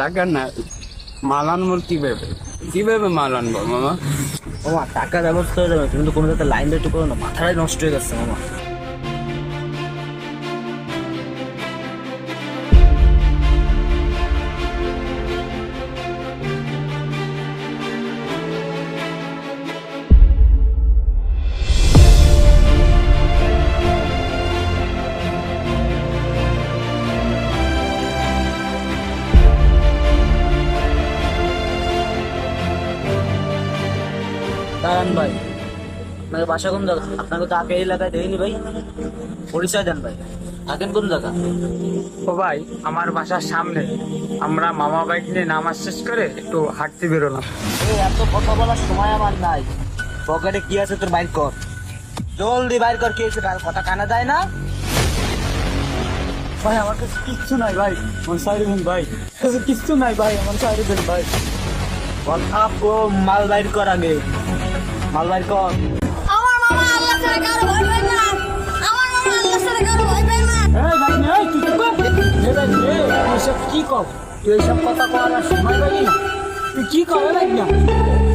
টাকা না? মাল আনব কীভাবে? কীভাবে মাল আনব মামা? মামা, টাকার ব্যবস্থা হয়ে যাবে। তুমি তো কোনো লাইন একটু করো না, মাথাটাই নষ্ট হয়ে গেছে মামা। দাঁড়ান ভাই। আপনাকে বাসা কোন জায়গা? আপনাকে তো আগে এলাকায় দেয়নি ভাই। পরিচয় দেন ভাই। থাকেন কোন জায়গা? ও ভাই আমার বাসার সামনে। আমরা মামা বাইক নিয়ে নামাজ শেষ করে একটু হাঁটতে বেরোলাম। এই এত কথা বলার সময় আমার নাই। পকেটে কি আছে তোর বাইর কর। জলদি বাইর কর কি আছে কথা কানা যায় না। ভাই আমার কাছে কিচ্ছু নাই ভাই। আমার সাইড দেন ভাই। কাছে কিচ্ছু নাই ভাই। আমার সাইড দেন ভাই। কথা মাল বাইর কর আগে। বাইর কর। আমার মামা আল্লাহ ছাড়া কারও ভয় পায় না। আমার মামা আল্লাহ ছাড়া কারও ভয় পায় না। এই ভাই এই তুই চুপ কর? এ ভাই এ তুই সব কি কর? তুই এইসব কথা করার সময় পাইলি তুই কি কর ভাই? না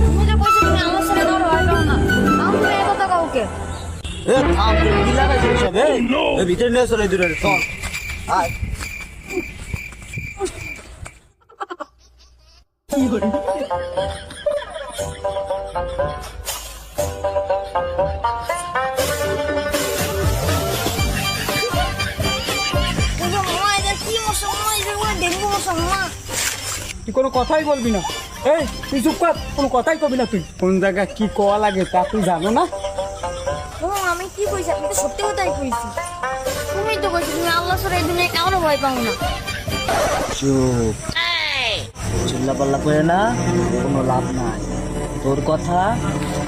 তুমি যে বলছো তুমি আল্লাহ ছাড়া কারও ভয় পাও না আমি এই কথা কাউকে এ থাম তুই কি লাগাইছিস সব এ ভিতরে নিয়ে চলে দূরে চল। আয়। তুই কোনো কথাই বলবি না। এই তুই চুপ কর কোনো কথাই কবি না তুই। কোন জায়গায় কি কোয়া লাগে তা তুই জানো না? আমি কি কইছি? আমি তো সত্যি কথাই কইছি। তুমি তো কইছো তুমি আল্লাহ এই দুনিয়ায় কারও ভয় পাও না। চুপ। চিল্লা পাল্লা করে না কোনো লাভ নাই। তোর কথা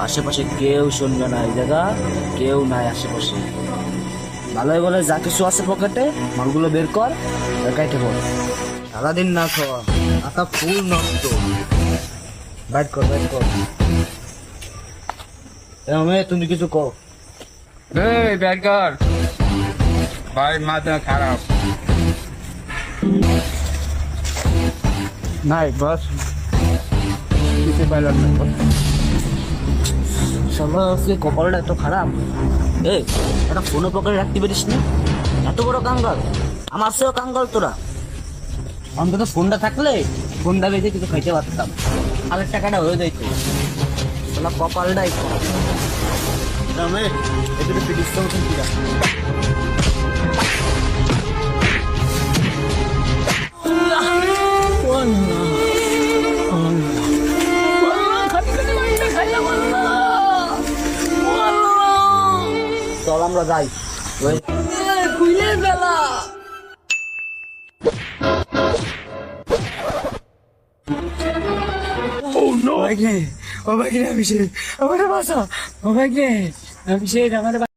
আশেপাশে কেউ শুনবে না এই জায়গা কেউ নাই আশেপাশে। ভালোই বলে যা কিছু আছে পকেটে মালগুলো বের কর একাইটে বল। সারাদিন না খাওয়া আকা ফুল নষ্ট। বাইট কর বাইট কর। মেয়ে, তুমি কিছু কর এই ব্যাটগার ভাই মাথা খারাপ। নাই বস। কিছু পাইলাম না সবাই আজকে কপালটা এত খারাপ। এ একটা ফোনও পকেটে রাখতে পারিস না এত বড় কাঙ্গাল। আমার সেও কাঙ্গাল তোরা। অন্তত ফোনটা থাকলে ফোনটা বেঁধে কিছু খাইতে পারতাম। আগের টাকাটা হয়ে যাইতো। তোলা কপালটাই দিরা চল আমরা যাই। ওই বেলা। ভাই রে ও ভাগ্নে অভিষেক আমার বাসা ও ভাগ্নে অভিষেক আমার